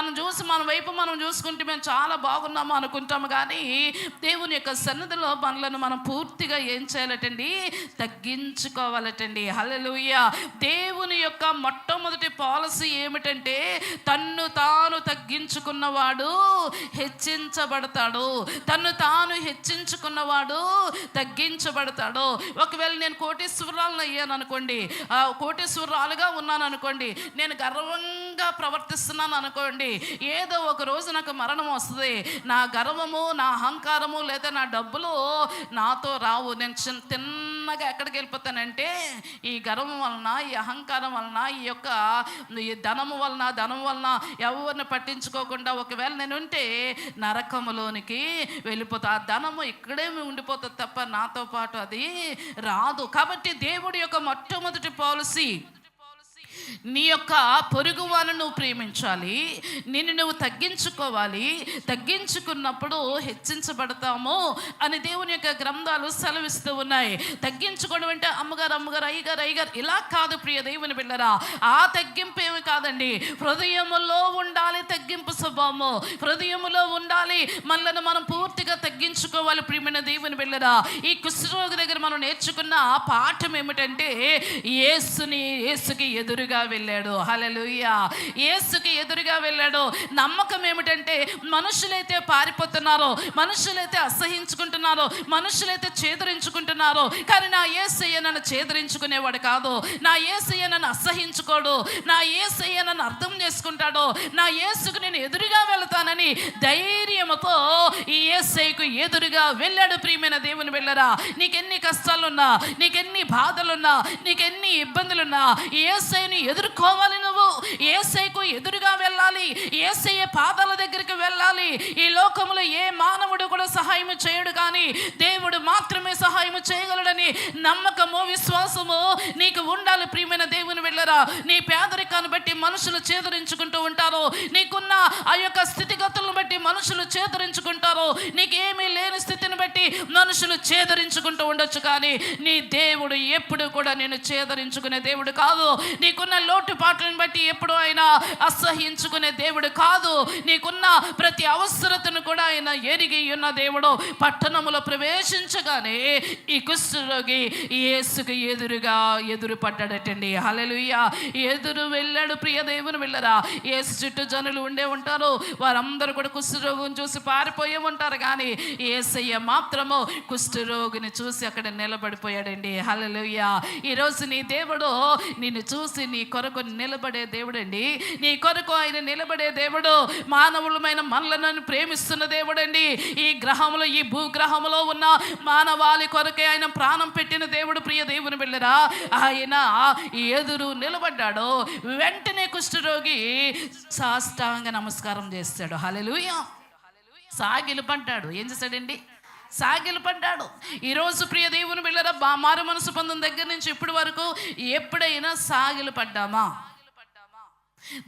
మనం చూసి మన వైపు మనం చూసుకుంటే మేము చాలా బాగున్నాము అనుకుంటాము. కానీ దేవుని యొక్క సన్నిధిలో పనులను మనం పూర్తిగా ఏం చేయాలటండి? తగ్గించుకోవాలటండి. హల్లెలూయ. దేవుని యొక్క మొట్టమొదటి పాలసీ ఏమిటంటే తన్ను తాను తగ్గించుకున్నవాడు హెచ్చించబడతాడు. తన్ను తాను హెచ్చించుకున్నవాడు తగ్గించబడతాడు. ఒకవేళ నేను కోటీశ్వరాలను అయ్యాను అనుకోండి కోటీశ్వరాలుగా ఉన్నాను అనుకోండి నేను గర్వంగా ప్రవర్తిస్తున్నాను అనుకోండి ఏదో ఒక రోజు నాకు మరణం వస్తుంది. నా గర్వము నా అహంకారము లేదా నా డబ్బులు నాతో రావు. నేను చిన్న తిన్నగా ఎక్కడికి వెళ్ళిపోతానంటే ఈ గర్వం వలన ఈ అహంకారం వలన ఈ యొక్క ఈ ధనము వలన ధనం వలన ఎవరిని పట్టించుకోకుండా ఒకవేళ నేను ఉంటే నరకములోనికి వెళ్ళిపోతా. ఆ ధనము ఇక్కడే ఉండిపోతుంది తప్ప నాతో పాటు అది రాదు. కాబట్టి దేవుడి యొక్క మొట్టమొదటి పాలసీ నీ యొక్క పొరుగు వాళ్ళను నువ్వు ప్రేమించాలి నిన్ను నువ్వు తగ్గించుకోవాలి తగ్గించుకున్నప్పుడు హెచ్చించబడతాము అని దేవుని యొక్క గ్రంథాలు సెలవిస్తూ ఉన్నాయి. తగ్గించుకోవడం అంటే అమ్మగారు అమ్మగారు అయ్యగారు అయ్యగారు ఇలా కాదు ప్రియ దేవుని బిళ్ళరా. ఆ తగ్గింపు ఏమి కాదండి. హృదయములో ఉండాలి తగ్గింపు స్వభావము. హృదయములో ఉండాలి మనల్ని మనం పూర్తిగా తగ్గించుకోవాలి ప్రియమైన దేవుని బిళ్ళరా. ఈ కుష్ఠరోగి దగ్గర మనం నేర్చుకున్న పాఠం ఏమిటంటే ఏసుని ఏసుకి ఎదురుగా వెళ్ళాడు. హలలుయ యేసుకి ఎదురుగా వెళ్ళాడు. నమ్మకం ఏమిటంటే మనుషులైతే పారిపోతున్నారో మనుషులైతే అసహించుకుంటున్నారో మనుషులైతే చేదరించుకుంటున్నారో. కానీ నా ఏసయ్య నన్ను చేదరించుకునేవాడు కాదు. నా ఏసయ్య నన్ను అసహించుకోడు. నా ఏసయ్య నన్ను అర్థం చేసుకుంటాడు. నా యేసుకు నేను ఎదురుగా వెళ్తానని ధైర్యంతో ఈ ఏసైకు ఎదురుగా వెళ్ళాడు ప్రియమైన దేవుని వెళ్ళరా నీకెన్ని కష్టాలున్నా నీకెన్ని బాధలున్నా నీకెన్ని ఇబ్బందులున్నా ఏసైని ఎదుర్కోవాలి నువ్వు. ఏసైకు ఎదురుగా వెళ్ళాలి. ఏసయ్య పాదాల దగ్గరికి వెళ్ళాలి. ఈ లోకములో ఏ మానవుడు కూడా సహాయం చేయడు కానీ దేవుడు మాత్రమే సహాయం చేయగలడని నమ్మకము విశ్వాసము నీకు ఉండాలి ప్రియమైన దేవుని వెళ్ళరా నీ పేదరికాన్ని బట్టి మనుషులు చేదరించుకుంటూ ఉంటారు. నీకున్న ఆ యొక్క స్థితిగతులను బట్టి మనుషులు చేదరించుకుంటారు. నీకు ఏమీ లేని స్థితిని బట్టి మనుషులు చేదరించుకుంటూ ఉండొచ్చు కానీ నీ దేవుడు ఎప్పుడు కూడా నేను చేదరించుకునే దేవుడు కాదు. నీకున్న లోటుపాట్లను బట్టి ఎప్పుడు ఆయన అసహించుకునే దేవుడు కాదు. నీకున్న ప్రతి అవసరతను కూడా ఆయన ఎరిగి ఉన్న దేవుడు. పట్టణములో ప్రవేశించగానే ఈ కుష్ఠరోగి యేసుకు ఎదురుగా ఎదురు పడ్డాడటండి హలలుయ్య ఎదురు వెళ్ళాడు ప్రియ దేవుని వెళ్ళరా యేసు చుట్టూ జనులు ఉండే ఉంటారు. వారందరూ కూడా కుష్ఠరోగిని చూసి పారిపోయి ఉంటారు. కానీ ఏసయ్య మాత్రము కుష్ఠరోగిని చూసి అక్కడ నిలబడిపోయాడండి. హలలుయ్య ఈరోజు నీ దేవుడు నిన్ను చూసి నీ కొరకు నిలబడే దేవుడండి. నీ కొరకు ఆయన నిలబడే దేవుడు మానవులమైన మనలను ప్రేమిస్తున్న దేవుడండి. ఈ గ్రహంలో ఈ భూగ్రహంలో ఉన్న మానవాళి కొరకే ఆయన ప్రాణం పెట్టిన దేవుడు ప్రియ దేవుని వెళ్ళరా ఆయన ఎదురు నిలబడ్డాడు. వెంటనే కుష్ఠరోగి సాష్టాంగ నమస్కారం చేస్తాడు. హల్లెలూయా. సాగిలు పడ్డాడు ఏం చేశాడండి? సాగిలు పడ్డాడు ఈరోజు ప్రియ దేవుని బిళ్ళరా బా మారు మనసు పొందిన దగ్గర నుంచి ఇప్పటి వరకు ఎప్పుడైనా సాగిలు పడ్డామా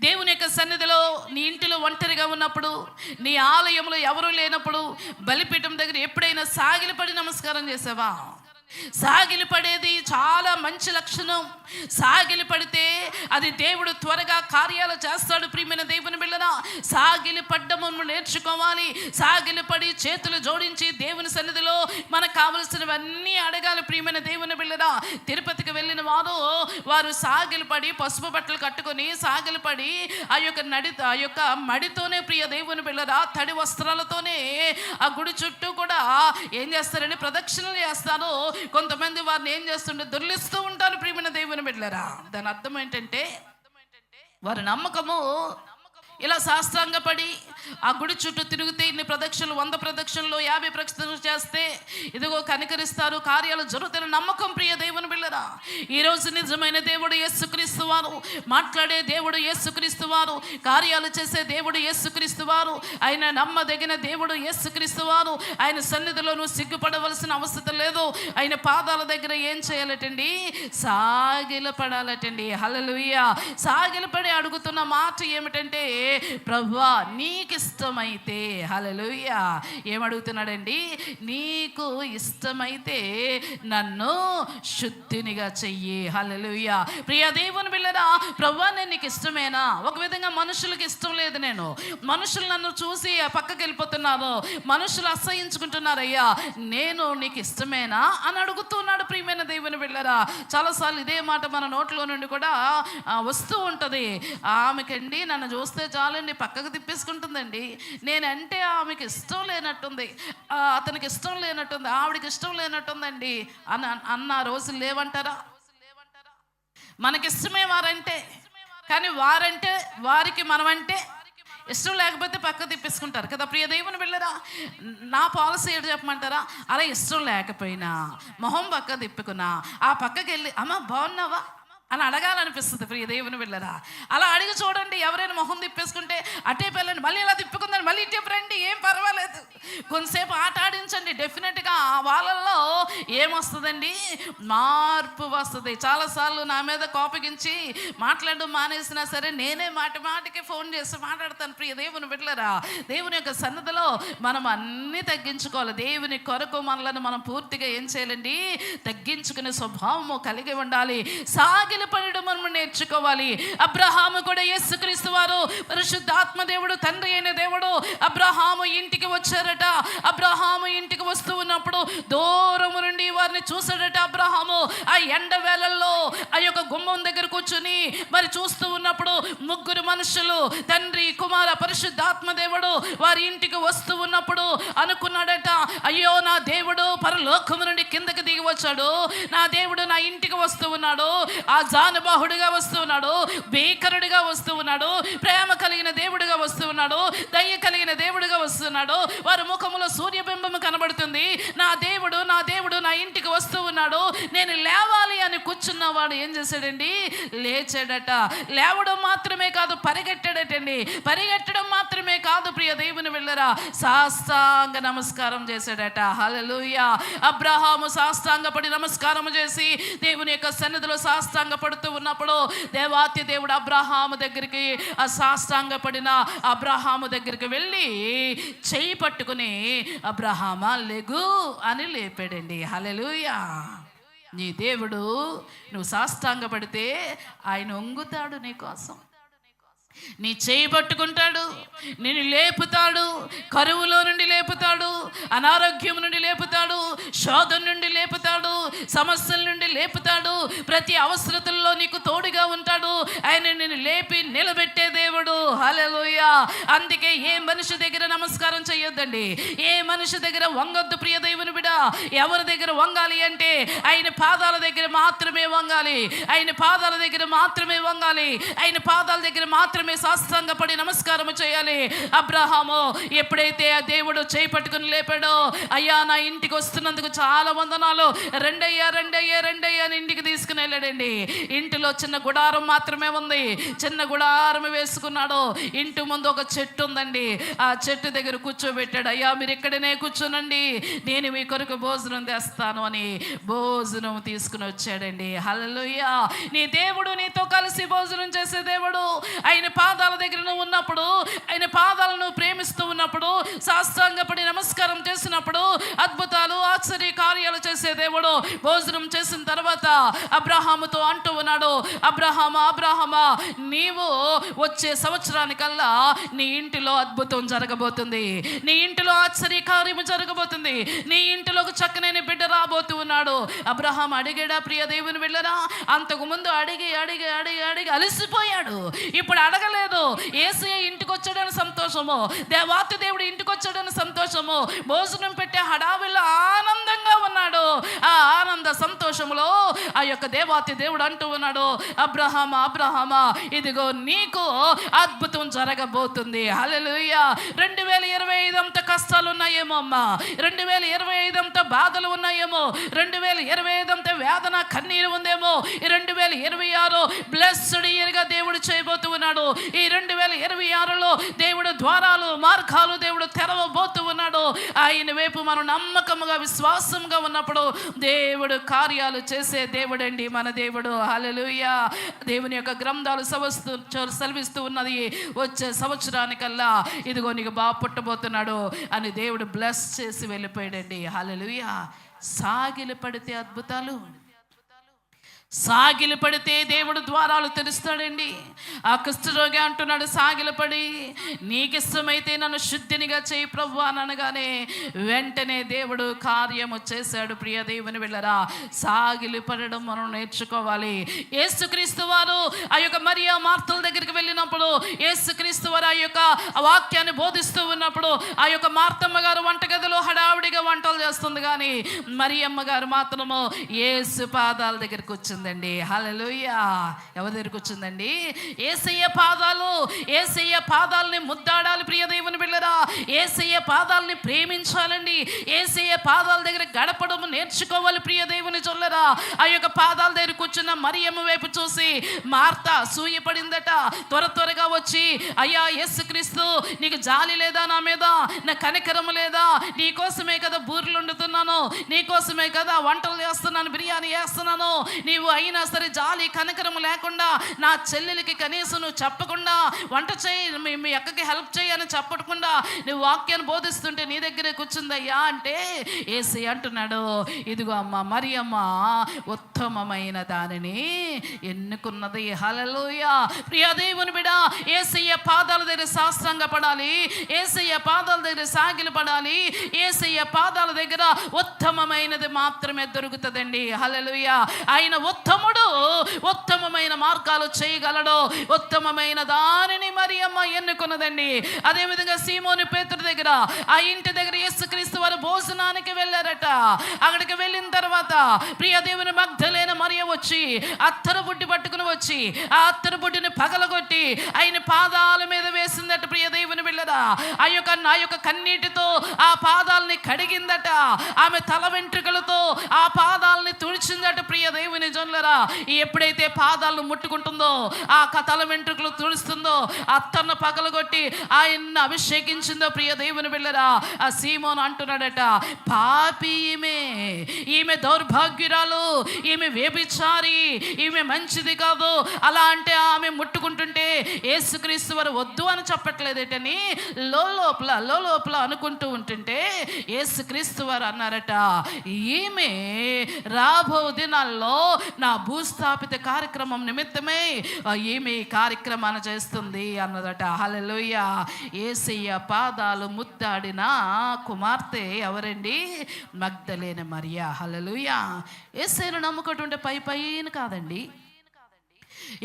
దేవుని యొక్క సన్నిధిలో నీ ఇంటిలో ఒంటరిగా ఉన్నప్పుడు నీ ఆలయంలో ఎవరూ లేనప్పుడు బలిపీఠం దగ్గర ఎప్పుడైనా సాగిలిపడి నమస్కారం చేసావా? సాగిలి పడేది చాలా మంచి లక్షణం. సాగిలి పడితే అది దేవుడు త్వరగా కార్యాలు చేస్తాడు ప్రియమైన దేవుని బిళ్ళన సాగిలి పడ్డము నేర్చుకోవాలి. సాగిలి పడి చేతులు జోడించి దేవుని సన్నిధిలో మనకు కావలసినవన్నీ అడగాలి ప్రియమైన దేవుని బిళ్ళన తిరుపతికి వెళ్ళిన వారు వారు సాగిలి పడి పసుపు బట్టలు కట్టుకొని సాగిలి పడి ఆ యొక్క నడి ఆ యొక్క మడితోనే ప్రియ దేవుని బిళ్ళరా తడి వస్త్రాలతోనే ఆ గుడి చుట్టూ కూడా ఏం చేస్తారని ప్రదక్షిణలు చేస్తారు కొంతమంది వారిని ఏం చేస్తుంటే దొర్లిస్తూ ఉంటారు ప్రియమైన దేవుని బిడ్డలరా? దాని అర్థం ఏంటంటే వారి నమ్మకము ఇలా శాస్త్రాంగపడి ఆ గుడి చుట్టూ తిరిగితే ఇన్ని ప్రదక్షిణలు వంద ప్రదక్షిణలు యాభై ప్రదక్షిణలు చేస్తే ఇదిగో కనికరిస్తారు. కార్యాలు జరుగుతున్న నమ్మకం ప్రియ దేవుని బిళ్ళరా. ఈరోజు నిజమైన దేవుడు యేసుక్రీస్తు వారు మాట్లాడే దేవుడు యేసుక్రీస్తు వారు కార్యాలు చేసే దేవుడు యేసుక్రీస్తు వారు ఆయన నమ్మదగిన దేవుడు యేసుక్రీస్తు వారు ఆయన సన్నిధిలో నువ్వు సిగ్గుపడవలసిన అవసరం లేదు. ఆయన పాదాల దగ్గర ఏం చేయాలటండి? సాగిలపడాలటండి. హలలుయ్య సాగిలపడి అడుగుతున్న మాట ఏమిటంటే ప్రభా నీకు ఇష్టమైతే హలలుయ ఏమడుగుతున్నాడండి? నీకు ఇష్టమైతే నన్ను శుద్ధినిగా చెయ్యి హలలుయ ప్రియ దేవుని బిళ్ళరా ప్రభా నేను నీకు ఇష్టమేనా? ఒక విధంగా మనుషులకు ఇష్టం లేదు నేను. మనుషులు నన్ను చూసి పక్కకి వెళ్ళిపోతున్నారు. మనుషులు అసహించుకుంటున్నారయ్యా. నేను నీకు ఇష్టమేనా? అని అడుగుతున్నాడు ప్రియమైన దేవుని బిళ్ళరా. చాలాసార్లు ఇదే మాట మన నోట్లో నుండి కూడా వస్తూ ఉంటుంది. ఆమెకండి నన్ను చూస్తే చాలండి పక్కకు తిప్పేసుకుంటుందండి. నేనంటే ఆమెకి ఇష్టం లేనట్టుంది. అతనికి ఇష్టం లేనట్టుంది. ఆవిడకి ఇష్టం లేనట్టుందండి. అని అన్న రోజులు లేవంటారా? మనకి ఇష్టమే వారంటే. కానీ వారంటే వారికి మనమంటే ఇష్టం లేకపోతే పక్క తిప్పేసుకుంటారు కదా. ప్రియ దేవుని వెళ్ళరా నా పాలసీ ఏడు చెప్పమంటారా? అలా ఇష్టం లేకపోయినా మొహం పక్క తిప్పుకున్నా ఆ పక్కకి వెళ్ళి అమ్మ బాగున్నావా? అని అడగాలనిపిస్తుంది ప్రియ దేవుని వెళ్ళరా అలా అడిగి చూడండి ఎవరైనా మొహం తిప్పేసుకుంటే అటే పిల్లని మళ్ళీ ఇలా తిప్పుకుందని మళ్ళీ ఇటే రండి ఏం పర్వాలేదు. కొంతసేపు ఆట ఆడించండి డెఫినెట్గా ఆ వాళ్ళల్లో ఏమొస్తుందండి? మార్పు వస్తుంది. చాలాసార్లు నా మీద కోపగించి మాట్లాడడం మానేసినా సరే నేనే మాటి మాటికి ఫోన్ చేసి మాట్లాడతాను ప్రియ దేవుని వెళ్ళరా దేవుని యొక్క సన్నదిలో మనం అన్నీ తగ్గించుకోవాలి. దేవుని కొరకు మనలను మనం పూర్తిగా ఏం చేయాలండి? తగ్గించుకునే స్వభావము కలిగి ఉండాలి. సాగిలి పడడం మనం నేర్చుకోవాలి. అబ్రహాము కూడా యేసుక్రీస్తు వారు పరిశుద్ధాత్మ దేవుడు తండ్రి అయిన దేవుడు అబ్రహాము ఇంటికి వచ్చారట. అబ్రహాము ఇంటికి వస్తూ ఉన్నప్పుడు దూరము నుండి చూసాడట అబ్రహాము. ఆ ఎండ వేళల్లో ఆ యొక్క గుమ్మం దగ్గర కూర్చుని మరి చూస్తూ ఉన్నప్పుడు ముగ్గురు మనుషులు తండ్రి కుమార పరిశుద్ధాత్మ దేవుడు వారి ఇంటికి వస్తూ ఉన్నప్పుడు అనుకున్నాడట అయ్యో నా దేవుడు పరలోకము నుండి కిందకి దిగి వచ్చాడు. నా దేవుడు నా ఇంటికి వస్తూ ఉన్నాడు. ఆ జానుబాహుడిగా వస్తూ ఉన్నాడు. భీకరుడిగా వస్తూ ఉన్నాడు. ప్రేమ కలిగిన దేవుడిగా వస్తూ ఉన్నాడు. దయ్య కలిగిన దేవుడిగా వస్తున్నాడు వారి ముఖములో సూర్యబింబము కనబడుతుంది. నా దేవుడు నా దేవుడు నా ఇంటికి వస్తూ ఉన్నాడు. నేను లేవాలి అని కూర్చున్నవాడు ఏం చేశాడండి? లేచాడట. లేవడం మాత్రమే కాదు పరిగెట్టాడటండి. పరిగెట్టడం మాత్రమే కాదు ప్రియ దేవుని వెళ్ళరా సాష్టాంగ నమస్కారం చేశాడట. హలలుయ అబ్రహాము సాష్టాంగపడి నమస్కారం చేసి దేవుని యొక్క సన్నిధిలో సాష్టాంగ పడుతూ ఉన్నప్పుడు దేవాతి దేవుడు అబ్రహాము దగ్గరికి ఆ సాష్టాంగ పడిన అబ్రహాము దగ్గరికి వెళ్ళి చేయి పట్టుకుని అబ్రహామా లెగు అని లేపాడండి. హల్లెలూయా. నీ దేవుడు నువ్వు సాష్టాంగపడితే ఆయన ఒంగుతాడు నీ కోసం. నీ చేయి పట్టుకుంటాడు నేను లేపుతాడు కరువులో నుండి లేపుతాడు అనారోగ్యం నుండి లేపుతాడు శోధం నుండి లేపుతాడు సమస్యల నుండి లేపుతాడు ప్రతి అవసరతల్లో నీకు తోడుగా ఉంటాడు. ఆయన నేను లేపి నిలబెట్టే దేవుడు. హల్లెలూయా. అందుకే ఏ మనిషి దగ్గర నమస్కారం చేయొద్దండి. ఏ మనిషి దగ్గర వంగొద్దు ప్రియ దేవుని బిడ. ఎవరి దగ్గర వంగాలి అంటే ఆయన పాదాల దగ్గర మాత్రమే వంగాలి. ఆయన పాదాల దగ్గర మాత్రమే వంగాలి. ఆయన పాదాల దగ్గర మాత్రమే సాష్టాంగపడి నమస్కారం చేయాలి. అబ్రహాము ఎప్పుడైతే ఆ దేవుడు చేయి లేపాడో అయ్యా నా ఇంటికి వస్తున్నందుకు చాలా వందనాలు. రెండయ్యా రెండయ్యా రెండయ్యా అని ఇంటికి తీసుకుని వెళ్ళాడండి. ఇంటిలో చిన్న గుడారం మాత్రమే ఉంది. చిన్న గుడారం వేసుకున్నాడు. ఇంటి ముందు ఒక చెట్టు ఉందండి. ఆ చెట్టు దగ్గర కూర్చోబెట్టాడు. అయ్యా మీరు ఇక్కడనే కూర్చోనండి. నేను మీ కొరకు భోజనం తెస్తాను అని భోజనం తీసుకుని వచ్చాడండి. హల్లెలూయా. నీ దేవుడు నీతో కలిసి భోజనం చేసే దేవుడు. ఆయన పాదాల దగ్గర నువ్వు ఉన్నప్పుడు ఆయన పాదాలను ప్రేమిస్తూ ఉన్నప్పుడు సాష్టాంగపడి నమస్కారం చేసినప్పుడు అద్భుతాలు ఆశ్చర్య కార్యాలు చేసే దేవుడు భోజనం చేసిన తర్వాత అబ్రహాముతో అంటూ ఉన్నాడు అబ్రహామా అబ్రహమా నీవు వచ్చే సంవత్సరానికల్లా నీ ఇంటిలో అద్భుతం జరగబోతుంది. నీ ఇంటిలో ఆశ్చర్య కార్యము జరగబోతుంది. నీ ఇంటిలో ఒక చక్కనైన బిడ్డ రాబోతూ ఉన్నాడు. అబ్రహాం అడిగాడా ప్రియ దేవుని వెళ్ళరా అంతకు ముందు అడిగి అడిగి అడిగి అడిగి అలసిపోయాడు. ఇప్పుడు అడగ అడగలేదు ఏసయ ఇంటికి వచ్చాడని సంతోషము దేవాతి దేవుడు ఇంటికి వచ్చాడని సంతోషము భోజనం పెట్టే హడావిలో ఆనందంగా ఉన్నాడు ఆ ఆనంద సంతోషములో ఆ యొక్క దేవాతి దేవుడు అంటూ ఉన్నాడు అబ్రహమా అబ్రహమా ఇదిగో నీకు అద్భుతం జరగబోతుంది. హల్లెలూయా! రెండు వేల ఇరవై ఐదు అంత కష్టాలు ఉన్నాయేమో అమ్మా. రెండు వేల ఇరవై ఐదు అంత బాధలు ఉన్నాయేమో రెండు వేల ఇరవై ఐదు అంత వేదన కన్నీరు ఉందేమో. ఈ రెండు వేల ఇరవై ఆరు బ్లెస్డ్ ఇయర్గా దేవుడు చేయబోతూ ఉన్నాడు. ఈ రెండు వేల ఇరవై ఆరులో దేవుడు ద్వారాలు మార్గాలు దేవుడు తెరవబో ఆయన వైపు మనం నమ్మకముగా విశ్వాసంగా ఉన్నప్పుడు దేవుడు కార్యాలు చేసే దేవుడండి మన దేవుడు. హల్లెలూయా. దేవుని యొక్క గ్రంథాలు సవస్తూ సెలవిస్తూ ఉన్నది వచ్చే సంవత్సరానికల్లా. ఇదిగో నీకు బాగా పుట్టబోతున్నాడు అని దేవుడు బ్లెస్ చేసి వెళ్ళిపోయాడండి. హల్లెలూయా. సాగిలి పడితే అద్భుతాలు. సాగిలి పడితే దేవుడు ద్వారాలు తెరుస్తాడండి. ఆ కుష్ఠరోగి అంటున్నాడు సాగిలపడి నీకిష్టమైతే నన్ను శుద్ధినిగా చేయి ప్రభు అనగానే వెంటనే దేవుడు కార్యము చేశాడు. ప్రియ దేవుని వెళ్ళరా సాగిలి పడడం మనం నేర్చుకోవాలి. ఏసుక్రీస్తు వారు ఆ యొక్క మరియా మార్తల దగ్గరికి వెళ్ళినప్పుడు ఏసుక్రీస్తు వారు ఆ యొక్క వాక్యాన్ని బోధిస్తూ ఉన్నప్పుడు ఆ యొక్క మార్తమ్మ గారు వంటగదిలో హడావిడిగా వంటలు చేస్తుంది. కానీ మరియమ్మ గారు మాత్రము ఏసు పాదాల దగ్గరికి వచ్చింది. వచ్చిందండి. హలలుయ ఎవరి దగ్గరికి వచ్చిందండి? ఏసయ్య పాదాలు ఏసయ్య పాదాలని ముద్దాడాలి ప్రియ దేవుని బిళ్ళరా. ఏసయ్య పాదాలని ప్రేమించాలండి. ఏసయ్య పాదాల దగ్గర గడపడం నేర్చుకోవాలి ప్రియ దేవుని చొల్లరా ఆ యొక్క పాదాల దగ్గర వచ్చిన మరియమ్మ వైపు చూసి మార్త సూయపడిందట. త్వర త్వరగా వచ్చి అయ్యా యేసుక్రీస్తు నీకు జాలి లేదా నా మీద? నా కనికరము లేదా? నీ కోసమే కదా బూర్లుండుతూ చేస్తున్నాను. నీ కోసమే కదా వంటలు చేస్తున్నాను బిర్యానీ చేస్తున్నాను. నీవు అయినా సరే జాలి కనకరం లేకుండా నా చెల్లెలికి కనీసం నువ్వు చెప్పకుండా వంట చేయి మీ మీ అక్కకి హెల్ప్ చేయని చెప్పకుండా నువ్వు వాక్యాన్ని బోధిస్తుంటే నీ దగ్గరే కూర్చుందయ్యా అంటే ఏసీ అంటున్నాడు ఇదిగో అమ్మ మరి అమ్మ ఉత్తమమైన దానిని ఎన్నుకున్నది. హలలోయ ప్రియదేవుని బిడ ఏసయ్య పాదాల దగ్గర శాస్త్రంగా పడాలి ఏసయ్య పాదాల దగ్గర సాగిలు పడాలి ఏసయ్య పాదాల దగ్గర ఉత్తమమైనది మాత్రమే దొరుకుతుందండి. హలలుయ ఆయన ఉత్తముడు. ఉత్తమమైన మార్గాలు చేయగలడు. ఉత్తమమైన దానిని మరి అమ్మ ఎన్నుకున్నదండి. అదేవిధంగా సీమోని పేతుడి దగ్గర ఆ ఇంటి దగ్గర యేసుక్రీస్తు వారు భోజనానికి వెళ్ళారట. అక్కడికి వెళ్ళిన తర్వాత ప్రియదేవుని మగ్ధలేన మరియ వచ్చి అత్తరు బుడ్డి పట్టుకుని వచ్చి ఆ అత్తరు బుడ్డిని పగలగొట్టి ఆయన పాదాల మీద వేసిందట ప్రియదేవుని వెళ్ళరా ఆ యొక్క ఆ యొక్క కన్నీటితో ఆ పాదాలని కడిగిందట. ఆమె తల వెంట్రుకలతో ఆ పాదాలని తుడిచిందట ప్రియ దేవుని జొన్నలరా ఎప్పుడైతే పాదాలను ముట్టుకుంటుందో ఆ తల వెంట్రుకలు తుడుస్తుందో అత్తన్న పగలగొట్టి ఆయన్ని అభిషేకించిందో ప్రియ దేవుని వెళ్ళరా ఆ సీమోన్ అంటున్నాడట పాపీమే ఈమె దౌర్భాగ్యురాలు ఈమె వేభిచారి ఈమె మంచిది కాదు. అలా అంటే ఆమె ముట్టుకుంటుంటే ఏసుక్రీస్తు వారు వద్దు అని చెప్పట్లేదేటని లోపల లోపల అనుకుంటూ ఉంటుంటే ఏసుక్రీస్తు వారు అన్నారట ఈమె రాబో దినాల్లో నా భూస్థాపిత కార్యక్రమం నిమిత్తమే ఈమె ఈ కార్యక్రమాన్ని చేస్తుంది అన్నదట. హల్లెలూయ. ఏసయ్య పాదాలు ముద్దాడిన కుమార్తె ఎవరండి? మగ్ధలేని మరియా. హలలుయా ఏసైను నమ్ముకుంటుంటే పై పైన కాదండి.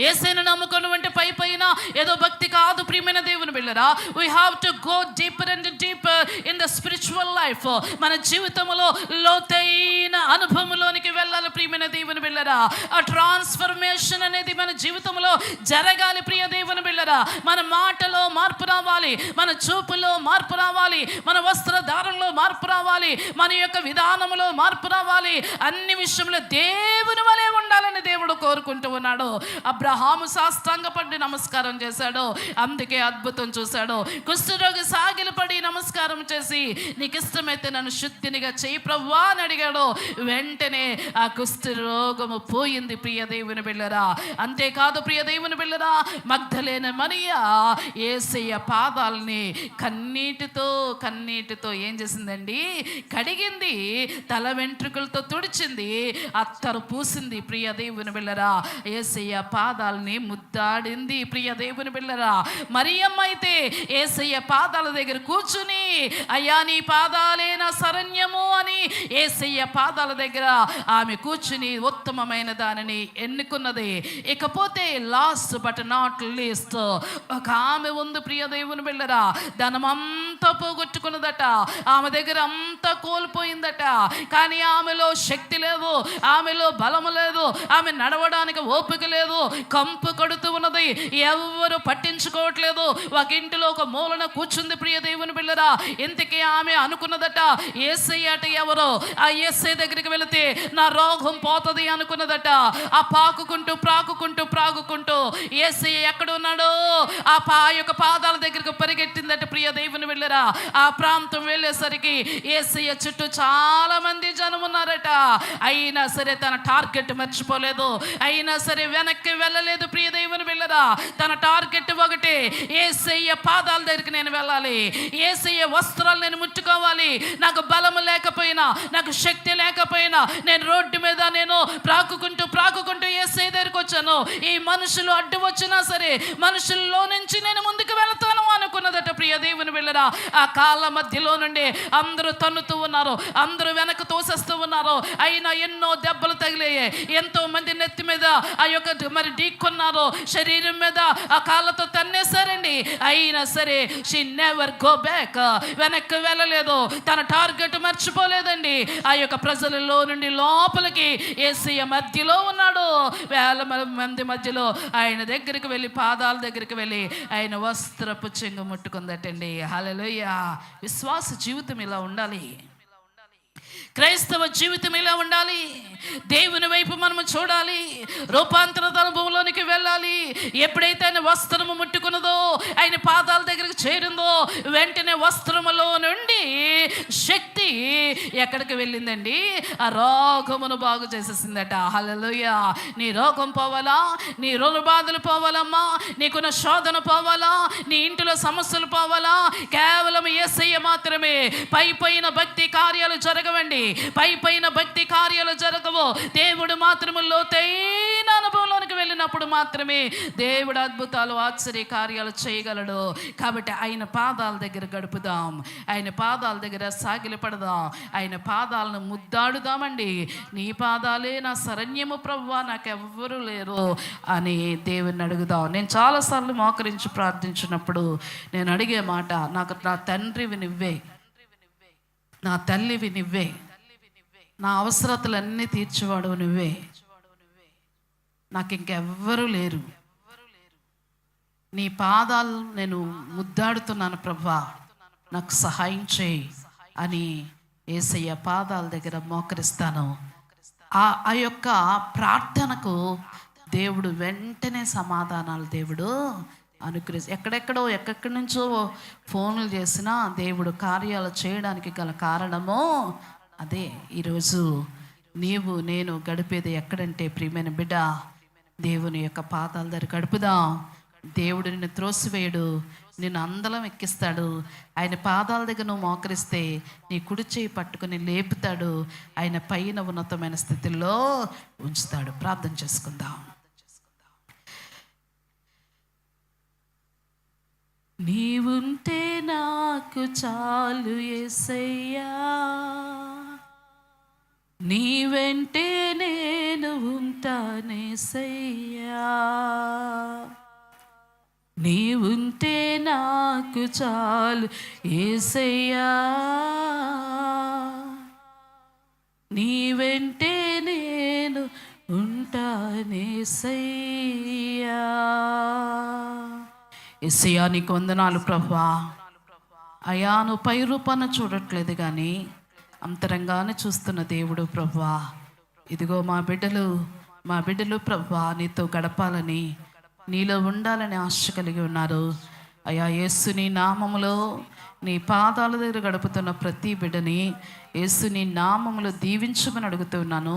ఏసైన నమ్ముకొని అంటే పై పైన ఏదో భక్తి కాదు ప్రియమైన దేవుని వెళ్ళరా we have to go deeper and deeper in the spiritual life మన జీవితంలో లోతైన అనుభవంలోనికి వెళ్ళాలి ప్రియమైన దేవుని వెళ్ళరా ఆ ట్రాన్స్ఫర్మేషన్ అనేది మన జీవితంలో జరగాలి ప్రియ దేవుని వెళ్ళరా మన మాటలో మార్పు రావాలి మన చూపులో మార్పు రావాలి మన వస్త్రధారంలో మార్పు రావాలి మన యొక్క విధానంలో మార్పు రావాలి. అన్ని విషయంలో దేవుని వలె ఉండాలని దేవుడు కోరుకుంటూ ఉన్నాడు. అబ్రహాము సాష్టాంగపడి నమస్కారం చేశాడు. అందుకే అద్భుతం చూశాడు. కుష్ఠరోగి సాగిలపడి నమస్కారం చేసి నీకు ఇష్టమైతే నన్ను శుద్ధినిగా చేయి ప్రవ్వా అని అడిగాడు. వెంటనే ఆ కుష్ఠ రోగము పోయింది ప్రియ దేవుని బిళ్ళరా. అంతేకాదు ప్రియ దేవుని బిళ్ళరా మగ్ధలేని మరియా ఏసయ్య పాదాలని కన్నీటితో కన్నీటితో ఏం చేసిందండి? కడిగింది తల వెంట్రుకలతో తుడిచింది అత్తరు పూసింది ప్రియ దేవుని బిళ్ళరా. ఏసయ్య పాదాలని ముద్దాడింది. ప్రియ దేవుని బిళ్ళరా మరియమ్మ అయితే ఏసయ్య పాదాల దగ్గర కూర్చుని అయ్యా నీ పాదాలే నా శరణ్యము అని ఏసయ్య పాదాల దగ్గర ఆమె కూర్చుని ఉత్తమమైన దానిని ఎన్నుకున్నది. ఇకపోతే లాస్ట్ బట్ నాట్ లీస్ట్ ఒక ఆమె ఉంది ప్రియ దేవుని బిళ్ళరా ధనమంతా పోగొట్టుకున్నదట. ఆమె దగ్గర అంతా కోల్పోయిందట. కానీ ఆమెలో శక్తి లేదు ఆమెలో బలము లేదు ఆమె నడవడానికి ఓపిక లేదు కంపు కడుతూ ఉన్నది. ఎవరు పట్టించుకోవట్లేదు. ఒక ఇంటిలో ఒక మూలన కూర్చుంది ప్రియ దేవుని బిళ్ళరా ఇంతకీ ఆమె అనుకున్నదట ఏసై అట ఎవరో? ఆ ఏసై దగ్గరికి వెళితే నా రోగం పోతుంది అనుకున్నదట. ఆ పాకుకుంటూ ప్రాకుకుంటూ ప్రాగుకుంటూ ఏసై ఎక్కడ ఉన్నాడో? ఆ పా యొక్క పాదాల దగ్గరికి పరిగెట్టిందట ప్రియ దేవుని వెళ్ళరా ఆ ప్రాంతం వెళ్ళేసరికి ఏసయ్య చుట్టూ చాలా మంది జనం ఉన్నారట. అయినా సరే తన టార్గెట్ మర్చిపోలేదు. అయినా సరే వెనక్కి వెళ్ళలేదు ప్రియ దేవుని వెళ్ళదా తన టార్గెట్ ఒకటే ఏసయ్య పాదాల దగ్గరికి నేను వెళ్ళాలి. ఏసయ్య వస్త్రాలు నేను ముట్టుకోవాలి. నాకు బలము లేకపోయినా నాకు శక్తి లేకపోయినా నేను రోడ్డు మీద నేను ప్రాకుకుంటూ ప్రాకుకుంటూ ఏసయ్య దగ్గరికి వచ్చాను. ఈ మనుషులు అడ్డు వచ్చినా సరే మనుషుల్లో నుంచి నేను ముందుకు వెళ్తాను. అనుకున్నదట ప్రియ దేవుని వెళ్ళరా ఆ కాళ్ళ మధ్యలో నుండి అందరూ తన్నుతూ ఉన్నారు. అందరూ వెనక తోసేస్తూ ఉన్నారు. అయినా ఎన్నో దెబ్బలు తగిలాయి. ఎంతో మంది నెత్తి మీద ఆ యొక్క మరి ఢీక్కున్నారు శరీరం మీద ఆ కాళ్ళతో తన్నేశారండి. అయినా సరే షీ నెవర్ గో బ్యాక్ వెనక్కి వెళ్ళలేదు. తన టార్గెట్ మర్చిపోలేదండి. ఆ యొక్క ప్రజలలో నుండి లోపలికి ఏసీ మధ్యలో ఉన్నాడు. వేల మంది మధ్యలో ఆయన దగ్గరికి వెళ్ళి పాదాల దగ్గరికి వెళ్ళి ఆయన వస్త్రపు చెంగు ముట్టుకుందటండి. హలలోయ విశ్వాస జీవితం ఇలా ఉండాలి. క్రైస్తవ జీవితం ఇలా ఉండాలి. దేవుని వైపు మనము చూడాలి. రూపాంతర అనుభవంలోనికి వెళ్ళాలి. ఎప్పుడైతే ఆయన వస్త్రము ముట్టుకున్నదో ఆయన పాదాల దగ్గరికి చేరిందో వెంటనే వస్త్రములో నుండి శక్తి ఎక్కడికి వెళ్ళిందండి? ఆ రోగమును బాగు చేసేసిందట. హల్లెలూయా. నీ రోగం పోవాలా? నీ రుణ బాధలు పోవాలమ్మా? నీకున్న శోధన పోవాలా? నీ సమస్యలు పోవాలా? కేవలం ఏసయ్య మాత్రమే. పై పైన భక్తి కార్యాలు జరగవండి. పై పైన భక్తి కార్యాలు జరగవు. దేవుడు మాత్రము లోతైన అనుభవంలోనికి వెళ్ళినప్పుడు మాత్రమే దేవుడు అద్భుతాలు ఆశ్చర్య కార్యాలు చేయగలడు. కాబట్టి ఆయన పాదాల దగ్గర గడుపుదాం. ఆయన పాదాల దగ్గర సాగిలి పడదాం. ఆయన పాదాలను ముద్దాడుదామండి. నీ పాదాలే నా శరణ్యము ప్రవ్వా నాకెవ్వరూ లేరు అని దేవుని అడుగుదాం. నేను చాలాసార్లు మోకరించి ప్రార్థించినప్పుడు నేను అడిగే మాట నాకు నా తండ్రివి నువ్వే. నా తల్లివి నువ్వే. నా అవసరతలన్నీ తీర్చేవాడు నువ్వే. నాకు ఇంకెవ్వరూ లేరు. నీ పాదాలు నేను ముద్దాడుతున్నాను ప్రభా. నాకు సహాయం చేయి అని ఏసయ్య పాదాల దగ్గర మోకరిస్తాను. ఆ ఆ యొక్క ప్రార్థనకు దేవుడు వెంటనే సమాధానాలు దేవుడు అనుగ్రహించి ఎక్కడెక్కడో ఎక్కడి నుంచో ఫోన్లు చేసినా దేవుడు కార్యాలు చేయడానికి గల కారణము అదే. ఈరోజు నీవు నేను గడిపేది ఎక్కడంటే ప్రియమైన బిడ్డ దేవుని యొక్క పాదాల దగ్గర గడుపుదాం. దేవుడు నిన్ను త్రోసివేయడు నిన్ను అందలం ఎక్కిస్తాడు. ఆయన పాదాల దగ్గర నువ్వు మోకరిస్తే నీ కుడి చేయి పట్టుకుని లేపుతాడు. ఆయన పైన ఉన్నతమైన స్థితిలో ఉంచుతాడు. ప్రార్థన చేసుకుందాం. నీవుంటే నాకు చాలు ఎసయ్యా నీ వెంటే నేను ఉంటానేసయ్యా ఉంటే నాకు చాలు ఏసయ్యా నీ వెంటే నేను ఉంటానేసయ్యా ఎస్సయ్యా నీకు వందనాలు ప్రభా. అయా నువ్వు పై రూపాన చూడట్లేదు కానీ అంతరంగానే చూస్తున్న దేవుడు ప్రభా ఇదిగో మా బిడ్డలు మా బిడ్డలు ప్రభా నీతో గడపాలని నీలో ఉండాలని ఆశ కలిగి ఉన్నారు. అయా యేసుని నామములో నీ పాదాల దగ్గర గడుపుతున్న ప్రతి బిడ్డని యేసు నీ నామములో దీవించమని అడుగుతున్నాను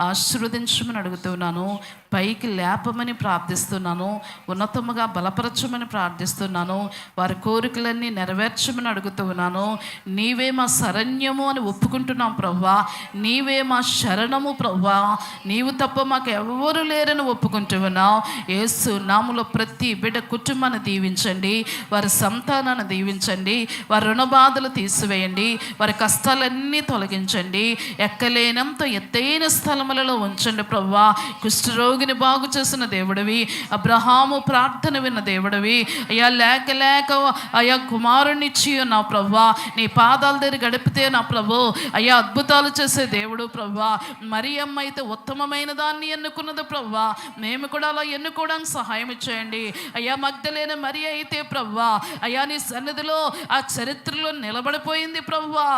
ఆశీర్వదించమని అడుగుతున్నాను పైకి లేపమని ప్రార్థిస్తున్నాను ఉన్నతముగా బలపరచమని ప్రార్థిస్తున్నాను వారి కోరికలన్నీ నెరవేర్చమని అడుగుతున్నాను నీవే మా శరణ్యము అని ఒప్పుకుంటున్నాం ప్రవ్వా. నీవే మా శరణము ప్రవ్వా. నీవు తప్ప మాకు ఎవరు లేరని ఒప్పుకుంటున్నావు యేసు నాములో ప్రతి బిడ్డ కుటుంబాన్ని దీవించండి వారి సంతానాన్ని దీవించండి వారి రుణబాధలు తీసివేయండి. వారి కష్టాలన్నీ తొలగించండి. ఎక్కలేనంత ఎత్తైన స్థలములలో ఉంచండి ప్రవ్వా. కుష్ఠరోగిని బాగు చేసిన దేవుడివి. అబ్రహాము ప్రార్థన విన్న దేవుడివి. అయ్యా లేక లేక అయ్యా కుమారుణ్ణి నా ప్రవ్వా. నీ పాదాల దగ్గర గడిపితే నా ప్రభు. అయ్యా అద్భుతాలు చేసే దేవుడు ప్రవ్వా. మరి అమ్మ అయితే ఉత్తమమైన దాన్ని ఎన్నుకున్నది ప్రవ్వా. మేము కూడా అలా ఎన్నుకోవడానికి సహాయం చేయండి. అయ్యా మగ్ధలేని మరి అయితే ప్రవ్వా. అయ్యా నీ సన్నిధిలో ఆ చరిత్రలో నిలబడిపోయింది ప్రభువా.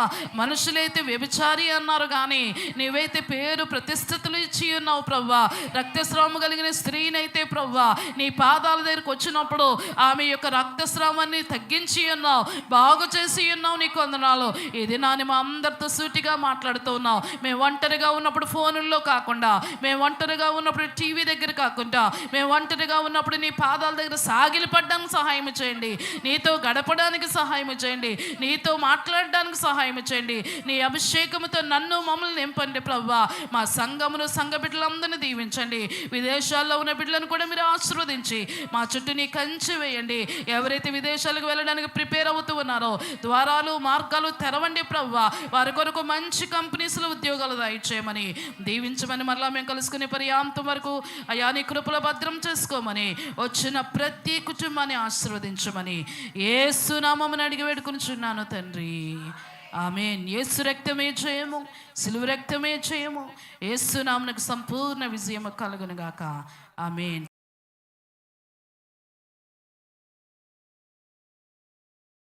మనుషులైతే వ్యభిచారి అన్నారు కానీ నీవైతే పేరు ప్రతిష్టతలు ఇచ్చి ఉన్నావు ప్రవ్వా రక్తస్రావం కలిగిన స్త్రీనైతే ప్రవ్వా నీ పాదాల దగ్గరికి వచ్చినప్పుడు ఆమె యొక్క రక్తస్రావాన్ని తగ్గించి ఉన్నావు బాగు చేసి ఉన్నావు నీకు వందనాలు. ఇది నాని మా అందరితో సూటిగా మాట్లాడుతూ ఉన్నావు. మేము ఒంటరిగా ఉన్నప్పుడు ఫోనుల్లో కాకుండా మేము ఒంటరిగా ఉన్నప్పుడు టీవీ దగ్గర కాకుండా మేము ఒంటరిగా ఉన్నప్పుడు నీ పాదాల దగ్గర సాగిలి పడ్డానికి సహాయం చేయండి. నీతో గడపడానికి సహాయం చేయండి నీతో మాట్లాడడానికి సహాయం చేయండి. నీ అభిషేకముతో నన్ను మమ్మల్ని నింపండి ప్రవ్వా. మా సంఘమును సంఘ బిడ్డలందరినీ దీవించండి. విదేశాల్లో ఉన్న బిడ్డలను కూడా మీరు ఆశీర్వదించి మా చుట్టూ నీ కంచి వేయండి. ఎవరైతే విదేశాలకు వెళ్ళడానికి ప్రిపేర్ అవుతూ ఉన్నారో ద్వారాలు మార్గాలు తెరవండి ప్రవ్వా. వారి కొరకు మంచి కంపెనీస్లో ఉద్యోగాలు దాయిచ్చేయమని దీవించమని మరలా మేము కలుసుకునే పర్యాంతం వరకు అయా నీ కృపలో భద్రం చేసుకోమని వచ్చిన ప్రతి కుటుంబాన్ని ఆశీర్వదించమని ఏ సునామని అడిగి వేడుకునిచున్నాను తండ్రి. ఆమెన్. యేసు రక్తమే చేయము సిలువ రక్తమే చేయము యేసు నామనకు సంపూర్ణ విజయము కలుగునుగాక. ఆమెన్.